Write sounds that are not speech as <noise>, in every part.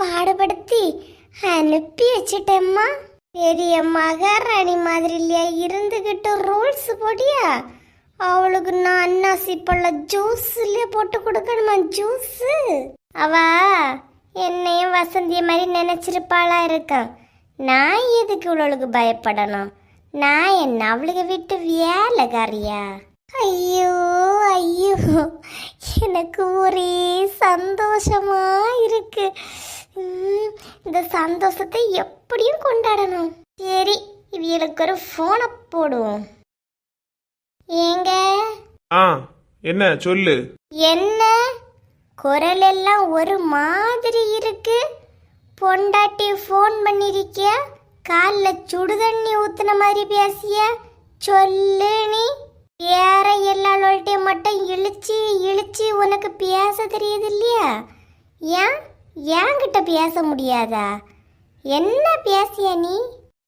பாடுபடுத்தி அனுப்பி வச்சிட்டேம்மா. பெரிய மகாராணி மாதிரி இல்லையா இருந்துகிட்டு ரூல்ஸ் போட்டியா அவளுக்கு நான் அன்னாசி பழ ஜூஸ்லேயே போட்டு கொடுக்கணுமா ஜூஸ் அவ என்னையும் வசந்திய மாதிரி நினைச்சிருப்பாளா இருக்கான். நான் எதுக்கு இவளுக்கு பயப்படணும்? நான் என்ன அவளுக்கு விட்டு வேலைக்காரியா? ஐயோ ஐயோ. எனக்கு ஒரே சந்தோஷமா இருக்கு. இந்த சந்தோஷத்தை எப்படியும் கொண்டாடணும். சரி இவளுக்கு ஒரு ஃபோனை போடுவோம். ஏங்க? ஆ என்ன சொல்லு. என்ன? குரல் எல்லாம் ஒரு மாதிரி இருக்கு. பொண்டாட்டி ஃபோன் பண்ணிருக்கிய? காலில் சுடுதண்ணி ஊத்துன மாதிரி பேசிய? சொல்லு நீ. வேற எல்லாரோட்டையும் மட்டும் இழுச்சி இழுச்சி உனக்கு பேச தெரியுது இல்லையா? ஏன்? என்கிட்ட பேச முடியாதா? என்ன பேசிய நீ?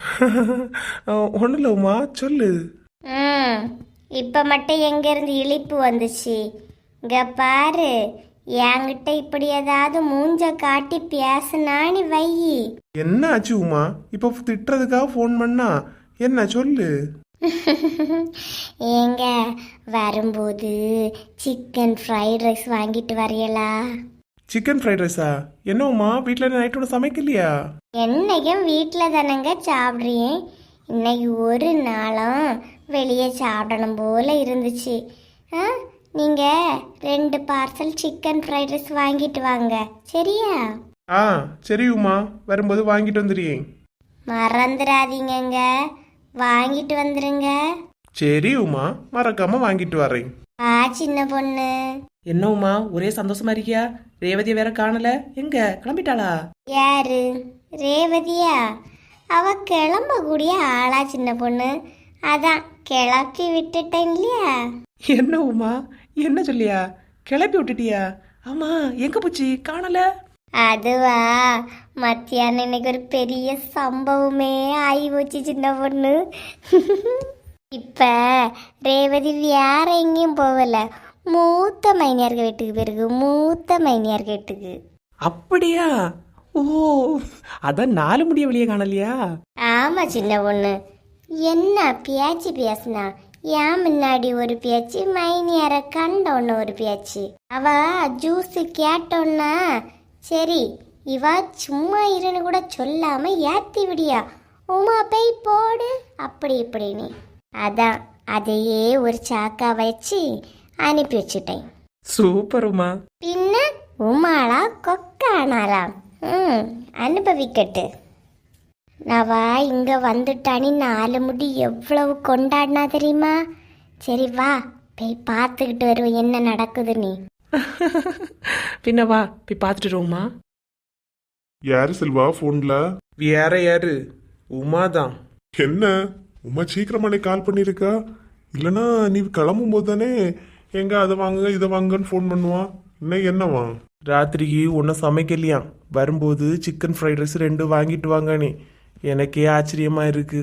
<laughs> ஒன்றும் சொல்லு. ம் இப்போ மட்டும் எங்கேருந்து இழிப்பு வந்துச்சு? இங்க பாரு என்கிட்ட இப்படி ஏதாவது மூஞ்ச காட்டி பேசுனான்னு வை. என்ன ஆச்சு உமா? இப்போ திட்டுறதுக்காக ஃபோன் பண்ணா? என்ன சொல்லு. <laughs> ஏங்க வரும்போது சிக்கன் ஃப்ரைட் ரைஸ் வாங்கிட்டு வரையலா? சிக்கன் ஃப்ரைட் ரைஸா என்ன உமா வீட்டில் நைட்டோட சமைக்கலையா? என்னைக்கும் வீட்டில் தானங்க சாப்பிட்றேன் இன்னைக்கு ஒரு நாளும் வெளியே சாப்பிடணும் போல இருந்துச்சு. ஆ நீங்கள் ரெண்டு பார்சல் சிக்கன் ஃப்ரைட் ரைஸ் வாங்கிட்டு வாங்க. சரியா? ஆ சரி உமா வரும்போது வாங்கிட்டு வந்துடுறேன். மறந்துடாதீங்கங்க. வாங்கிட்டு வந்துருங்க. சரி உமா மறக்காம வாங்கிட்டு வரேன். ஆ சின்ன பொண்ணு. என்ன உமா ஒரே சந்தோஷமா இருக்கியா? ரேவதியை வேற காணல. எங்க? கிளம்பிட்டாளா? யாரு? ரேவதியா? அவ கிளம்பக்கூடிய ஆளா சின்ன பொண்ணு. அதான் கிளப்பி விட்டுட்டேன் இல்லையா? என்ன உமா என்ன சொல்லியா? கிளப்பி விட்டுட்டியா? ஆமா எங்க போச்சு? காணல. அதுவா? மத்தியானம் இன்னைக்கு ஒரு பெரிய சம்பவமே ஆகி போச்சு சின்ன பொண்ணு. <laughs> இப்ப ரேவதி வேற எங்கேயும் போகல. மூத்த மைனியார் வீட்டுக்கு போயிருக்கு மூத்த மைனியார் வீட்டுக்கு. அப்படியா? ஓ அதான் நாலு முடிய வெளியே காணலையா? ஆமா சின்ன பொண்ணு. என்ன பேச்சு பேசுனா? ஏன் முன்னாடி ஒரு பேச்சு மைனியார கண்டோன்னு ஒரு பேச்சு. அவ ஜூஸ் கேட்டோன்னா சரி இவ சும்மா இருன்னு கூட சொல்லாம ஏத்தி விடியா. உமா போய் போடு. அப்படி இப்படின்னு. அதான் அதையே ஒரு சாக்கா வச்சு அனுப்பி வச்சுட்டேன். சூப்பர் உமா பின்ன உமாளா கொக்கானாலாம் ம் அனுபவிக்கட்டு. நவா இங்க வந்துட்டானி நாலு முடி எவ்வளவு கொண்டாடினா தெரியுமா? சரி வா போய் பார்த்துக்கிட்டு வருவோம் என்ன நடக்குது நீ. <laughs> பின்ன வா போய் பார்த்துட்டு வருவோமா யாரு செல்வா போன்ல? வேற யாரு? உமா தான் என்ன? உமா சீக்கிரமானே கால் பண்ணிருக்கா இல்லனா நீ கிளம்பும் போது தானே எங்க அதை வாங்குங்க இதை வாங்குன்னு ஃபோன் பண்ணுவான். இன்னைக்கு என்னவா ராத்திரிக்கு ஒன்றும் சமைக்கலையாம். வரும்போது சிக்கன் ஃப்ரைட் ரைஸ் ரெண்டு வாங்கிட்டு வாங்கனே எனக்கே ஆச்சரியமா இருக்கு.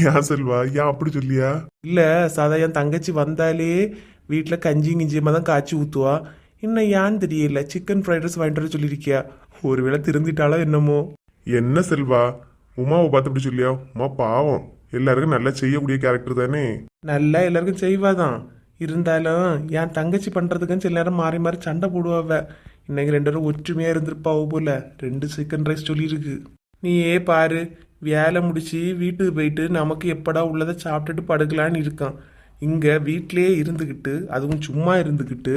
ஏன் செல்வா ஏன் அப்படி சொல்லியா? இல்ல சாதா என் தங்கச்சி வந்தாலே வீட்டில் கஞ்சி கிஞ்சியமா தான் காய்ச்சி ஊத்துவா. இன்னும் ஏன்னு தெரியல சிக்கன் ஃப்ரைட் ரைஸ் வாங்கிட்டு வர சொல்லியிருக்கியா? ஒருவேளை திருந்திட்டாளோ என்னமோ. என்ன செல்வா உமாவை பார்த்து இப்படி சொல்லியா? உமா பாவம். எல்லாருக்கும் நல்லா செய்யக்கூடிய கேரக்டர் தானே. நல்லா எல்லாருக்கும் செய்வாதான். இருந்தாலும் என் தங்கச்சி பண்ணுறதுக்குன்னு சில நேரம் மாறி மாறி சண்டை போடுவாவ. இன்னைக்கு ரெண்டு பேரும் ஒற்றுமையாக இருந்திருப்பாவோ போல. ரெண்டு சிக்கன் ரைஸ் சொல்லியிருக்கு. நீயே பாரு. வேலை முடிச்சு வீட்டுக்கு போயிட்டு நமக்கு எப்படா உள்ளதை சாப்பிட்டுட்டு படுக்கலான்னு இருக்கான். இங்கே வீட்டிலேயே இருந்துக்கிட்டு அதுவும் சும்மா இருந்துக்கிட்டு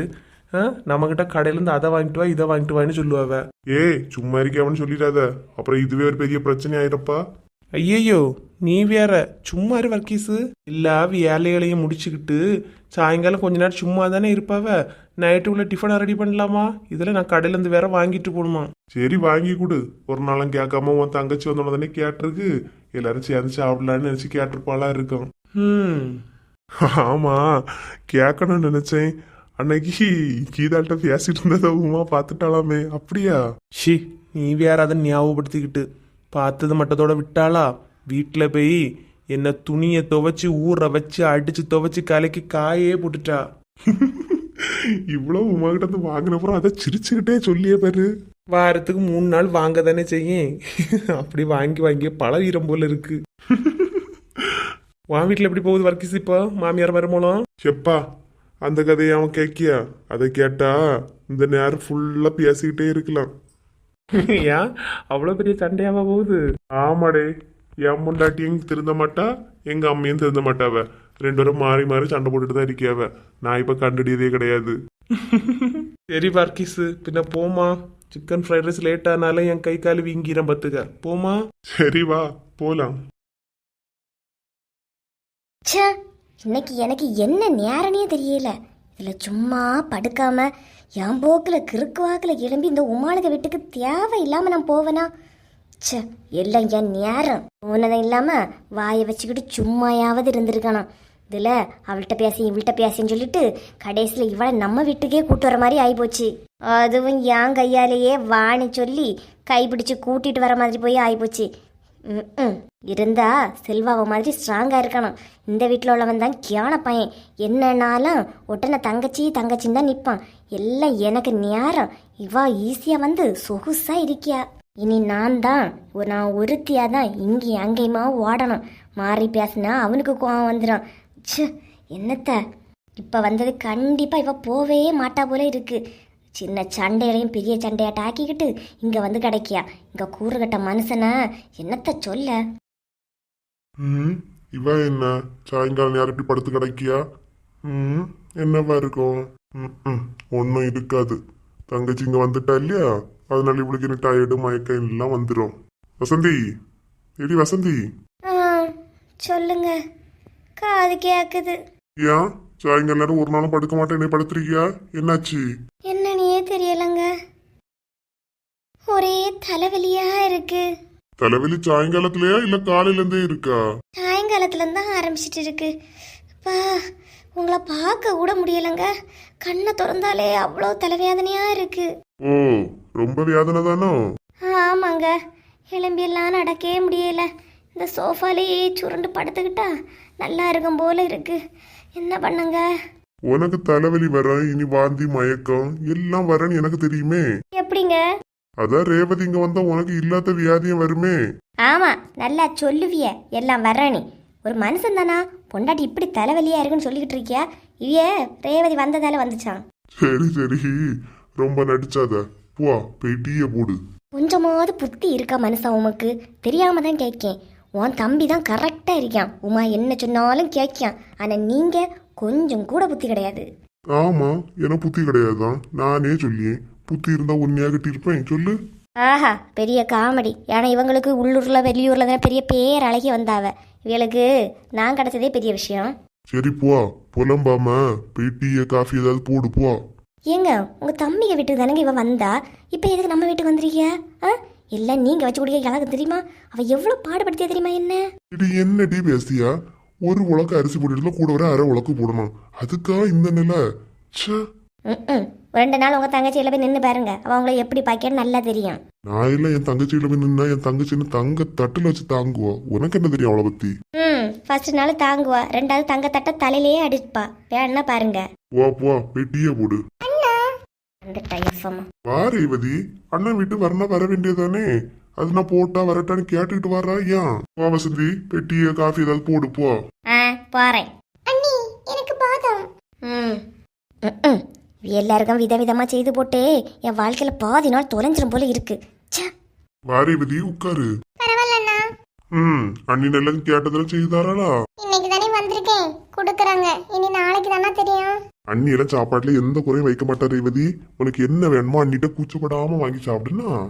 ஆ, நம்மகிட்ட கடையிலேருந்து அதை வாங்கிட்டு வா இதை வாங்கிட்டு வான்னு சொல்லுவாவ. ஏய் சும்மா இருக்கவனு சொல்லிடாத. அப்புறம் இதுவே ஒரு பெரிய பிரச்சனை ஆயிரப்பா ஐயையோ நீ வேற சும்மா இரு வர்க்கீஸு எல்லா வேலைகளையும் முடிச்சுக்கிட்டு சாயங்காலம் கொஞ்ச நேரம் சும்மா தானே இருப்பாவ? நைட்டு உள்ள டிஃபனை ரெடி பண்ணலாமா? இதில் நான் கடையிலேருந்து வேற வாங்கிட்டு போகணுமா? சரி வாங்கி கொடு. ஒரு நாளும் கேட்காம உன் தங்கச்சி வந்தோட தானே கேட்டிருக்கு. எல்லாரும் சேர்ந்து சாப்பிடலான்னு நினைச்சு கேட்டிருப்பாளா இருக்கும். ம் ஆமா கேட்கணும்னு நினைச்சேன். அன்னைக்கு கீதாள்கிட்ட பேசிட்டு இருந்ததை உமா பார்த்துட்டாலாமே அப்படியா? ஷி நீ வேற அதை ஞாபகப்படுத்திக்கிட்டு. பார்த்தது மட்டத்தோட விட்டாளா? வீட்டில் போய் என்ன துணியை துவைச்சு ஊற வச்சு அடிச்சு துவைச்சு கலக்கி காயே போட்டுட்டா. இவ்வளவு உமா கிட்ட இருந்து வாங்கினப்புறம் அதை சிரிச்சுக்கிட்டே சொல்லியே பாரு. வாரத்துக்கு மூணு நாள் வாங்க தானே செய்யும் அப்படி வாங்கி வாங்கி பழகிறம் போல இருக்கு. உன் வீட்டில் எப்படி போகுது வர்க்கீஸ் இப்போ? மாமியார் மருமூலம் எப்பா அந்த கதையை அவன் கேட்கியா? அதை கேட்டா இந்த நேரம் ஃபுல்லா பேசிக்கிட்டே இருக்கலாம். ஏன்? அவ்வளோ பெரிய சண்டையாவா போகுது? ஆமாடே. என் முண்டாட்டியும் திருந்த மாட்டா? எங்க அம்மையும் திருந்த மாட்டாவ. ரெண்டு பேரும் மாறி மாறி சண்டை போட்டுட்டு தான் இருக்கியாவ. நான் இப்ப கண்டுடியதே கிடையாது. சரி வர்க்கீஸ் பின்ன போமா. சிக்கன் ஃப்ரைட் ரைஸ் லேட் ஆனாலும் என் கை கால் வீங்கிறேன் பார்த்துக்க போமா. சரி வா. போலாம். ச்சே. இன்னைக்கு எனக்கு என்ன நேரனே தெரியல. இதில் சும்மா படுக்காம என் போக்கில் கிறுக்கு வாக்கில் கிளம்பி இந்த உமாளுக வீட்டுக்கு தேவை இல்லாமல் நான் போவேனா? சே எல்லாம் என் நேரம். போனதும் இல்லாமல் வாயை வச்சுக்கிட்டு சும்மாயாவது இருந்திருக்கணும் இதில் அவள்கிட்ட பேசி இவள்கிட்ட பேசின்னு சொல்லிட்டு கடைசியில் இவளை நம்ம வீட்டுக்கே கூட்டு வர மாதிரி ஆகிப்போச்சு அதுவும் என் கையாலேயே வாணி சொல்லி கைப்பிடிச்சு கூட்டிகிட்டு வர மாதிரி போய் ஆகிப்போச்சு ம் இருந்தா செல்வாவை மாதிரி ஸ்ட்ராங்காக இருக்கணும். இந்த வீட்டில் உள்ளவன் தான் கியான பையன். என்னன்னாலும் உடனே தங்கச்சி தங்கச்சின்னு தான் நிற்பான் எல்லாம் எனக்கு நேரம் இவா ஈஸியாக வந்து சொகுசாக இருக்கியா? இனி நான் தான் நான் ஒருத்தியாக தான் இங்கேயும் அங்கேயுமா ஓடணும். மாறி பேசினா அவனுக்கு கோவம் வந்துடும் ச்சு என்னத்த? இப்போ வந்தது கண்டிப்பாக இவள் போவே மாட்டா போல இருக்குது சின்ன சண்டையிலையும் பெரிய சண்டையாட்ட ஆக்கிக்கிட்டு இங்கே வந்து கிடைக்கியா? இங்கே கூறுகட்ட மனுஷனை? என்னத்த சொல்ல? ம் இவ என்ன? சாயங்காலம் நேரம் இப்படி படுத்து கிடக்கியா? ம் என்னவா இருக்கும்? ம் ஒன்றும் இருக்காது. தங்கச்சி இங்க வந்துட்டா இல்லையா? அதனால இவளுக்கு என்ன டயர்டு மயக்கம் எல்லாம் வந்துடும் வசந்தி எடி வசந்தி. சொல்லுங்க. காது கேக்குது. ஏன்? சாயங்கால நேரம் ஒரு நாளும் படுக்க மாட்டேன் என்ன படுத்துருக்கியா? என்னாச்சு? தெரியலங்க ஒரே தலைவலியா இருக்கு. தலைவலி சாயங்காலத்திலயா இல்ல காலையில இருந்தே இருக்கா? சாயங்காலத்துல இருந்து தான் ஆரம்பிச்சிட்டு இருக்கு பா உங்களை பார்க்க கூட முடியலங்க. கண்ணை திறந்தாலே அவ்வளோ தலைவேதனையா இருக்கு. ஓ ரொம்ப வேதனை தானோ? ஆமாங்க. எலும்பியெல்லாம் நடக்கவே முடியல. இந்த சோஃபாலேயே சுருண்டு படுத்துக்கிட்டா நல்லா இருக்கும் போல இருக்கு. என்ன பண்ணுங்க? உனக்கு தலைவலி வர இனி வாந்தி மயக்கம் எல்லாம் வரன்னு எனக்கு தெரியுமே. எப்படிங்க? அதான் ரேவதி இங்க வந்தா உனக்கு இல்லாத வியாதியம் வருமே. ஆமா நல்லா சொல்லுவிய. எல்லாம் வர்றானி ஒரு மனுஷன் தானா? பொண்டாட்டி இப்படி தலைவலியா இருக்குன்னு சொல்லிக்கிட்டு இருக்கியா? இவிய ரேவதி வந்ததால வந்துச்சான் சரி சரி. ரொம்ப நடிச்சாத. போ போய் டீய போடு. கொஞ்சமாவது புத்தி இருக்கா மனுஷன் உமக்கு? தெரியாம தான் கேட்கேன். உன் தம்பி தான் கரெக்டா இருக்கான் உமா என்ன சொன்னாலும் கேட்கான். ஆனா நீங்க கொஞ்சம் கூட புத்தி கிடையாது. ஆமா எனக்கு புத்தி கிடையாதுதான். நானே சொல்லியேன். புத்தி இருந்தா உன்னையா இருப்பேன் சொல்லு. ஆஹா பெரிய காமெடி. ஏன்னா இவங்களுக்கு உள்ளூர்ல வெளியூர்ல தானே பெரிய பேர் அழகி வந்தாவ. இவளுக்கு நான் கிடைச்சதே பெரிய விஷயம். சரி போ. புலம்பாம போய் டீய காஃபி ஏதாவது போடு போ. ஏங்க உங்க தம்பிங்க வீட்டுக்கு தானங்க இவ வந்தா? இப்ப எதுக்கு நம்ம வீட்டுக்கு வந்திருக்கியா? எல்லாம் நீங்க வச்சு குடிக்க எனக்கு தெரியுமா? அவ எவ்வளவு பாடுபடுத்தியா தெரியுமா என்ன? இது என்ன டீ பேசியா? ஒரு உலக்கு அரிசி போட்டுட்டுல கூட வர அரை உலக்கு போடணும். அதுக்கா இந்த நிலை? ச்சே. ரெண்டு நாள் உங்க தங்கச்சியில போய் நின்று பாருங்க. அவ உங்களை எப்படி பாக்கன்னு நல்லா தெரியும். நான் எல்லாம் என் தங்கச்சியில போய் நின்னா என் தங்கச்சின்னு தங்க தட்டுல வச்சு தாங்குவா. உனக்கு என்ன தெரியும் அவளை பத்தி? ம் ஃபர்ஸ்ட் நாள் தாங்குவா. ரெண்டாவது தங்க தட்ட தலையிலேயே அடிப்பா. வேணா பாருங்க. போ போ போய் டீய போடு. அந்த டைஃபம் வா ரேவதி. அண்ணன் வீட்டு வரனா வர வேண்டியதானே அது நான் போட்டா வரட்டான்னு கேட்டுக்கிட்டு வர்றா ஏன்? வா வசந்தி. போய் டீய காஃபி ஏதாவது போடு போ. ஆ போறேன். அண்ணி எனக்கு பாதம். ம் ம். எல்லாருக்கும் விதவிதமா செய்து போட்டு. என் வாழ்க்கையில பாதி நாள் தொலைஞ்சிரும் போல இருக்கு. ச்சே. வா ரேவதி உட்காரு. பரவாயில்லண்ணா. ம் அண்ணி நல்லது கேட்டதெல்லாம் செய்தாரா இன்னைக்கு தானே வந்திருக்கேன். கொடுக்குறாங்க. இனி நாளைக்கு தானே தெரியும். அண்ணி எல்லாம் சாப்பாட்டுல எந்த குறையும் வைக்க மாட்டா ரேவதி உனக்கு என்ன வேணுமோ அண்ணிட்ட கூச்சப்படாம வாங்கி சாப்பிடுனா